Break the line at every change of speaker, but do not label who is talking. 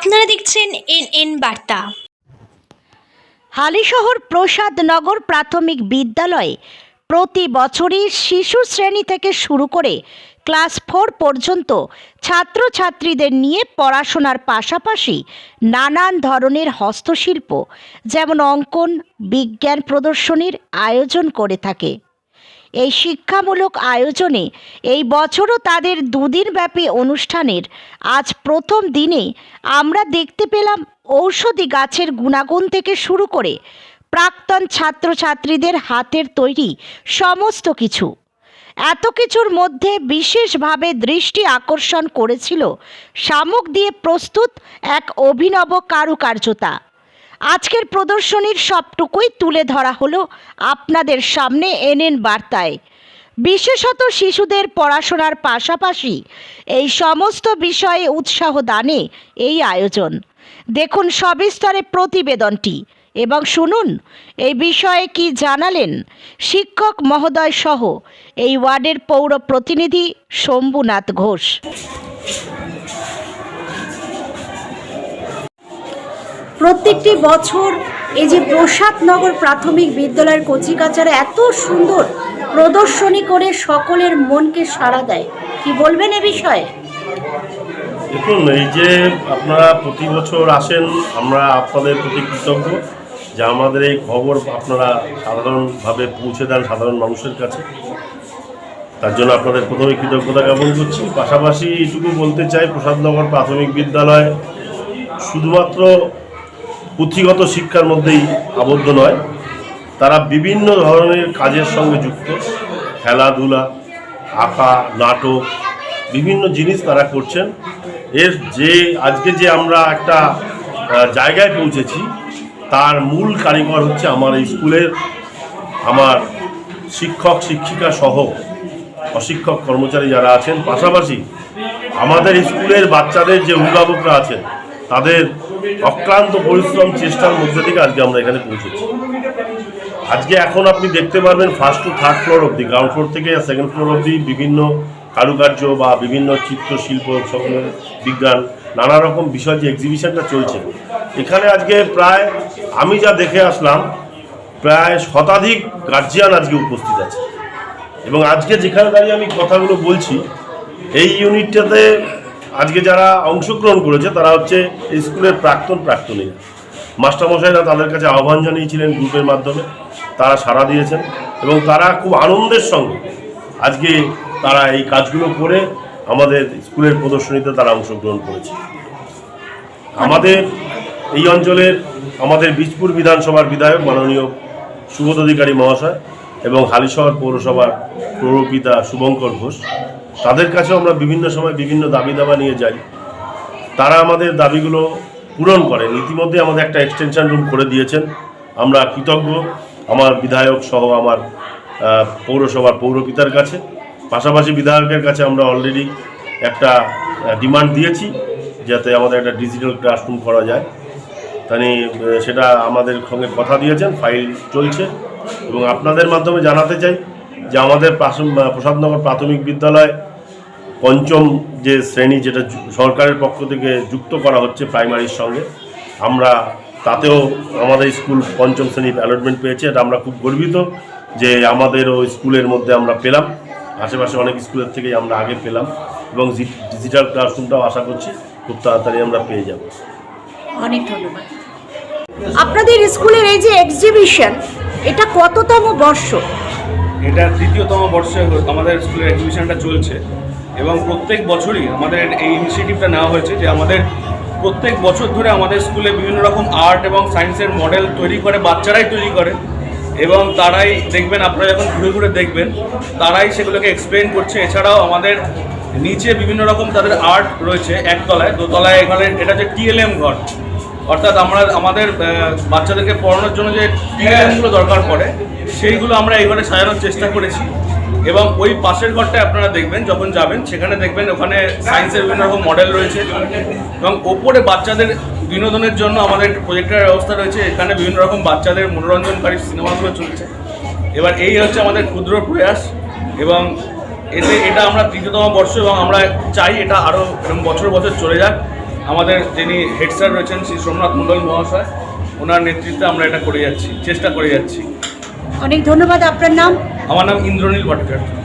আপনারা দেখছেন N N বার্তা।
হালিশহর প্রসাদনগর প্রাথমিক বিদ্যালয়ে প্রতি বছরই শিশু শ্রেণি থেকে শুরু করে ক্লাস ফোর পর্যন্ত ছাত্রছাত্রীদের নিয়ে পড়াশোনার পাশাপাশি নানান ধরনের হস্তশিল্প, যেমন অঙ্কন, বিজ্ঞান প্রদর্শনীর আয়োজন করে থাকে। এই শিক্ষামূলক আয়োজনে এই বছরও তাদের দুদিনব্যাপী অনুষ্ঠানের আজ প্রথম দিনে আমরা দেখতে পেলাম ঔষধি গাছের গুণাগুণ থেকে শুরু করে প্রাক্তন ছাত্রছাত্রীদের হাতের তৈরি সমস্ত কিছু। এত কিছুর মধ্যে বিশেষভাবে দৃষ্টি আকর্ষণ করেছিল শামুক দিয়ে প্রস্তুত এক অভিনব কারুকার্যতা। আজকের প্রদর্শনীর সবটুকুই তুলে ধরা হলো আপনাদের সামনে এনএন বার্তায়। বিশেষত শিশুদের পড়াশোনার পাশাপাশি এই সমস্ত বিষয়ে উৎসাহ দানে এই আয়োজন। দেখুন সবিস্তরে প্রতিবেদনটি এবং শুনুন, এই বিষয়ে কি জানালেন শিক্ষক মহোদয় সহ এই ওয়ার্ডের পৌর প্রতিনিধি শম্ভুনাথ ঘোষ।
প্রত্যেকটি বছর এই যে প্রসাদনগর প্রাথমিক বিদ্যালয়ের কচিকাচারা এত সুন্দর প্রদর্শনী করে সকলের মনকে সাড়া দেয়। কি বলবেন এ বিষয়ে?
দেখুন, এই যে আপনারা প্রতি বছর আসেন, আমরা আপনাদের প্রতি কৃতজ্ঞ যে আমাদের এই খবর আপনারা সাধারণভাবে পৌঁছে দেন সাধারণ মানুষের কাছে। তার জন্য আপনাদের প্রথমে কৃতজ্ঞতা জ্ঞাপন করছি। পাশাপাশি এইটুকু বলতে চাই, প্রসাদনগর প্রাথমিক বিদ্যালয় শুধুমাত্র পুঁথিগত শিক্ষার মধ্যেই আবদ্ধ নয়। তারা বিভিন্ন ধরনের কাজের সঙ্গে যুক্ত। খেলাধুলা আঁকা নাটক, বিভিন্ন জিনিস তারা করছেন। এর যে, আজকে যে আমরা একটা জায়গায় পৌঁছেছি, তার মূল কারিগর হচ্ছে আমার স্কুলের আমার শিক্ষক, শিক্ষিকা সহ অশিক্ষক কর্মচারী যারা আছেন। পাশাপাশি আমাদের স্কুলের বাচ্চাদের যে অভিভাবকরা আছেন, তাদের অক্লান্ত পরিশ্রম, চেষ্টার মধ্যে থেকে আজকে আমরা এখানে পৌঁছেছি। আজকে এখন আপনি দেখতে পারবেন ফার্স্ট টু থার্ড ফ্লোর অবধি গ্রাউন্ড ফ্লোর থেকে সেকেন্ড ফ্লোর অবধি বিভিন্ন কারুকার্য বা বিভিন্ন চিত্রশিল্প সকলের বিজ্ঞান, নানা রকম বিষয় যে এক্সিবিশনটা চলছে। এখানে আজকে প্রায়, আমি যা দেখে আসলাম, প্রায় শতাধিক গার্জিয়ান আজকে উপস্থিত আছে। এবং আজকে যেখানে দাঁড়িয়ে আমি কথাগুলো বলছি, এই ইউনিটটাতে আজকে যারা অংশগ্রহণ করেছে, তারা হচ্ছে স্কুলের প্রাক্তন প্রাক্তনীরা। মাস্টারমশাইরা তাদের কাছে আহ্বান জানিয়েছিলেন গ্রুপের মাধ্যমে। তারা সাড়া দিয়েছেন এবং তারা খুব আনন্দের সঙ্গে আজকে তারা এই কাজগুলো করে আমাদের স্কুলের প্রদর্শনীতে তারা অংশগ্রহণ করেছে। আমাদের এই অঞ্চলের আমাদের বীজপুর বিধানসভার বিধায়ক মাননীয় সুবোধ অধিকারী মহাশয় এবং হালিশহর পৌরসভার পৌরপিতা শুভঙ্কর ঘোষ তাদের কাছেও আমরা বিভিন্ন সময় বিভিন্ন দাবি দাবা নিয়ে যাই। তারা আমাদের দাবিগুলো পূরণ করেন। ইতিমধ্যে আমাদের একটা এক্সটেনশন রুম করে দিয়েছেন। আমরা কৃতজ্ঞ আমার বিধায়ক সহ আমার পৌরসভার পৌরপিতার কাছে। পাশাপাশি বিধায়কের কাছে আমরা অলরেডি একটা ডিমান্ড দিয়েছি যাতে আমাদের একটা ডিজিটাল ক্লাসরুম করা যায়। তানি সেটা আমাদের সঙ্গে কথা দিয়েছেন ফাইল চলছে। এবং আপনাদের মাধ্যমে জানাতে চাই যে আমাদের প্রাথমিক বিদ্যালয় পঞ্চম যে শ্রেণি যেটা সরকারের পক্ষ থেকে যুক্ত করা হচ্ছে প্রাইমারির সঙ্গে আমরা তাতেও আমাদের স্কুল পঞ্চম শ্রেণির অ্যালটমেন্ট পেয়েছে এটা আমরা খুব গর্বিত যে আমাদেরও স্কুলের মধ্যে আমরা পেলাম। আশেপাশে অনেক স্কুলের থেকেই আমরা আগে পেলাম এবং ডিজিটাল ক্লাসরুমটাও আশা করছি খুব তাড়াতাড়ি আমরা পেয়ে যাব।
অনেক ধন্যবাদ। আপনাদের স্কুলের এই যে এক্সিবিশন এটা কততম বর্ষ?
এটা তৃতীয়তম বর্ষে আমাদের স্কুলের এক্সিবিশনটা চলছে। এবং প্রত্যেক বছরই আমাদের এই ইনিশিয়েটিভটা নেওয়া হয়েছে যে আমাদের প্রত্যেক বছর ধরে আমাদের স্কুলে বিভিন্ন রকম আর্ট এবং সায়েন্সের মডেল তৈরি করে, বাচ্চারাই তৈরি করে এবং তারাই দেখবেন, আপনারা যখন ঘুরে ঘুরে দেখবেন, তারাই সেগুলোকে এক্সপ্লেন করছে। এছাড়াও আমাদের নিচে বিভিন্ন রকম তাদের আর্ট রয়েছে একতলায়, দোতলায় এখানে এটা হচ্ছে টিএলএম ঘর। অর্থাৎ আমরা, আমাদের বাচ্চাদেরকে পড়ানোর জন্য যে টিএলএমগুলো দরকার পড়ে, সেইগুলো আমরা এই ঘরে সাজানোর চেষ্টা করেছি। এবং ওই পাশের ঘরটায় আপনারা দেখবেন, যখন যাবেন, সেখানে দেখবেন ওখানে সায়েন্সের বিভিন্ন রকম মডেল রয়েছে। এবং ওপরে বাচ্চাদের বিনোদনের জন্য আমাদের প্রজেক্টের ব্যবস্থা রয়েছে। এখানে বিভিন্ন রকম বাচ্চাদের মনোরঞ্জনকারী সিনেমাগুলো চলছে। এবার এই হচ্ছে আমাদের ক্ষুদ্র প্রয়াস এবং এতে এটা আমরা তৃতীয়তম বর্ষ এবং আমরা চাই এটা আরও এরকম বছর বছর চলে যাক। আমাদের যিনি হেড স্যার রয়েছেন শ্রী সোমনাথ মণ্ডল মহাশয়, ওনার নেতৃত্বে আমরা এটা করে যাচ্ছি, চেষ্টা করে যাচ্ছি।
অনেক ধন্যবাদ আপনার নাম?
আমার নাম ইন্দ্রনীল ভট্টাচার্য।